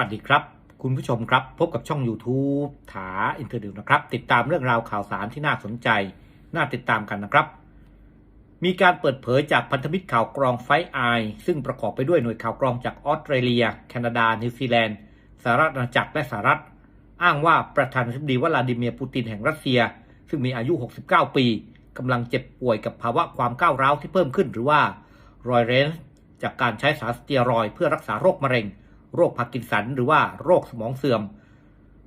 วัสดีครับ คุณผู้ชมครับ พบกับช่อง YouTube ถาอินเทอร์ดิวนะครับ ติดตามเรื่องราวข่าวสารที่น่าสนใจ น่าติดตามกันนะครับ มีการเปิดเผยจากพันธมิตรข่าวกรองไฟไอซึ่งประกอบไปด้วยหน่วยข่าวกรองจากออสเตรเลีย แคนาดา นิวซีแลนด์สหรัฐอาณาจักรและสหรัฐ อ้างว่าประธานาธิบดีวลาดิเมียร์ปูตินแห่งรัสเซีย ซึ่งมีอายุ 69 ปีกำลังเจ็บป่วยกับภาวะความก้าวร้าวที่เพิ่มขึ้นหรือว่ารอยเรนจากการใช้สารสเตียรอยเพื่อรักษาโรคมะเร็ง โรคพาร์กินสัน หรือว่าโรคสมองเสื่อม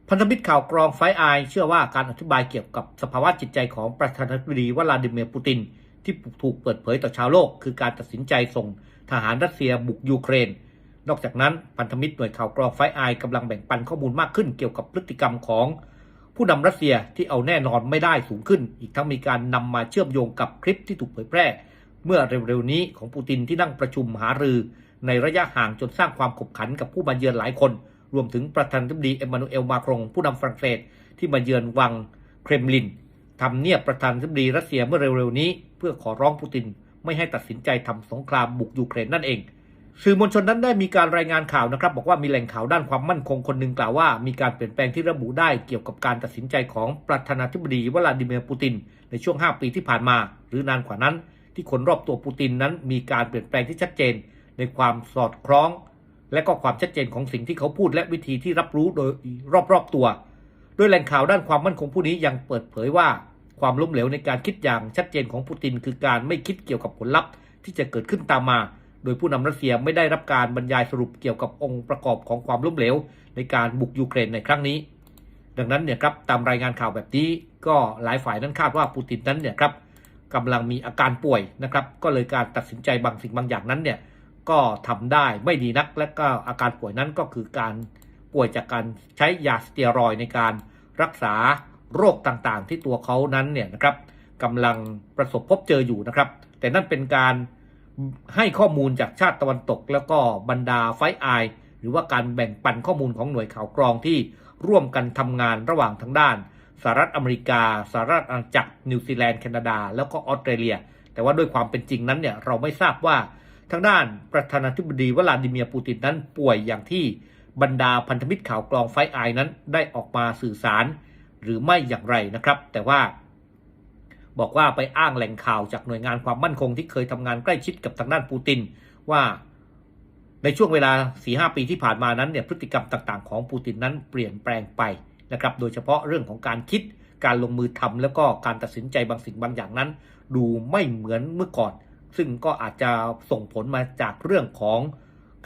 พันธมิตรข่าวกรองไฟไอเชื่อว่าการอธิบายเกี่ยวกับสภาวะจิตใจของประธานาธิบดีวลาดิเมียร์ปูติน ที่ถูกเปิดเผยต่อชาวโลก คือการตัดสินใจส่งทหารรัสเซียบุกยูเครน นอกจากนั้นพันธมิตรหน่วยข่าวกรองไฟไอกำลังแบ่งปันข้อมูลมากขึ้นเกี่ยวกับพฤติกรรมของผู้นำรัสเซียที่เอาแน่นอนไม่ได้สูงขึ้น อีกทั้งมีการนำมาเชื่อมโยงกับคลิปที่ถูกเผยแพร่ เมื่อเร็วๆนี้ของปูตินที่นั่งประชุมหารือ ในระยะห่างจนสร้างความขบขันกับผู้มาเยือนหลายคน รวมถึงประธานาธิบดีเอ็มมานูเอลมาครงผู้นำฝรั่งเศสที่มาเยือนวังเครมลินทำเนียบประธานาธิบดีรัสเซียเมื่อเร็วๆนี้ เพื่อขอร้องปูติน ไม่ให้ตัดสินใจทำสงครามบุกยูเครนนั่นเองสื่อมวลชนนั้นได้มีการรายงานข่าวนะครับ บอกว่ามีแหล่งข่าวด้านความมั่นคงคนหนึ่งกล่าวว่า มีการเปลี่ยนแปลงที่ระบุได้เกี่ยวกับการตัดสินใจของประธานาธิบดีวลาดิเมียร์ปูติน ในช่วง 5 ปีที่ผ่านมา หรือนานกว่านั้น ที่คนรอบตัวปูตินนั้นมีการเปลี่ยนแปลงที่ชัดเจน ในความสอดคล้อง และก็ความชัดเจนของสิ่งที่เขาพูดและวิธีที่รับรู้โดยรอบๆตัว โดยแหล่งข่าวด้านความมั่นคงผู้นี้ยังเปิดเผยว่า ความล้มเหลวในการคิดอย่างชัดเจนของปูติน คือการไม่คิดเกี่ยวกับผลลัพธ์ที่จะเกิดขึ้นตามมา โดยผู้นำรัสเซียไม่ได้รับการบรรยายสรุปเกี่ยวกับองค์ประกอบของความล้มเหลว ในการบุกยูเครนในครั้งนี้ ดังนั้นเนี่ยครับตามรายงานข่าวแบบนี้ ก็หลายฝ่ายนั้นคาดว่าปูตินนั้นเนี่ยครับกำลังมีอาการป่วยนะครับ ก็เลยการตัดสินใจบางสิ่งบางอย่างนั้นเนี่ย ก็ทำได้ไม่ดีนัก และก็อาการป่วยนั้นก็คือการป่วยจากการใช้ยาสเตียรอยในการรักษาโรคต่างๆ ที่ตัวเขานั้นเนี่ยนะครับกำลังประสบพบเจออยู่นะครับ แต่นั่นเป็นการให้ข้อมูลจากชาติตะวันตก แล้วก็บรรดาไฟไอหรือว่าการแบ่งปันข้อมูลของหน่วยข่าวกรองที่ร่วมกันทำงานระหว่างทางด้านสหรัฐอเมริกาสหรัฐอาณาจักรนิวซีแลนด์แคนาดา แล้วก็ออสเตรเลีย แต่ว่าด้วยความเป็นจริงนั้นเนี่ยเราไม่ทราบว่า ทางด้านประธานาธิบดีวลาดิเมียร์ปูตินนั้นป่วยอย่างที่บรรดาพันธมิตรข่าวกรองไฟไอนั้นได้ออกมาสื่อสาร หรือไม่อย่างไรนะครับ แต่ว่า บอกว่าไปอ้างแหล่งข่าวจากหน่วยงานความมั่นคงที่เคยทำงานใกล้ชิดกับทางด้านปูติน ว่าในช่วงเวลา 4-5 ปีที่ผ่านมานั้นเนี่ยพฤติกรรมต่างๆ ของปูตินนั้นเปลี่ยนแปลงไปนะครับโดยเฉพาะเรื่องของการคิดการลงมือทำแล้วก็การตัดสินใจบางสิ่งบางอย่างนั้น ดูไม่เหมือนเมื่อก่อน ซึ่งก็อาจจะส่งผลมาจากเรื่องของ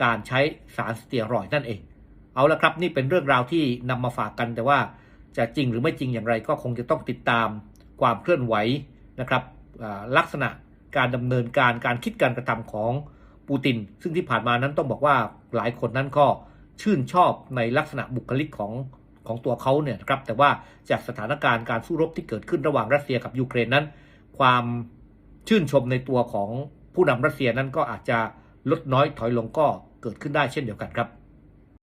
การใช้สารสเตียรอยด์นั่นเอง เอาละครับนี่เป็นเรื่องราวที่นำมาฝากกันแต่ว่าจะจริงหรือไม่จริงอย่างไรก็คงจะต้องติดตามความเคลื่อนไหวนะครับลักษณะการดำเนินการการคิดการกระทำของปูติน ซึ่งที่ผ่านมานั้นต้องบอกว่าหลายคนนั้นก็ชื่นชอบในลักษณะบุคลิกของของตัวเขาเนี่ยครับแต่ว่าจากสถานการณ์การสู้รบที่เกิดขึ้นระหว่างรัสเซียกับยูเครนนั้น ความ ชื่นชมในตัวของผู้นำรัสเซียนั้นก็อาจจะลดน้อยถอยลงก็เกิดขึ้นได้เช่นเดียวกันครับ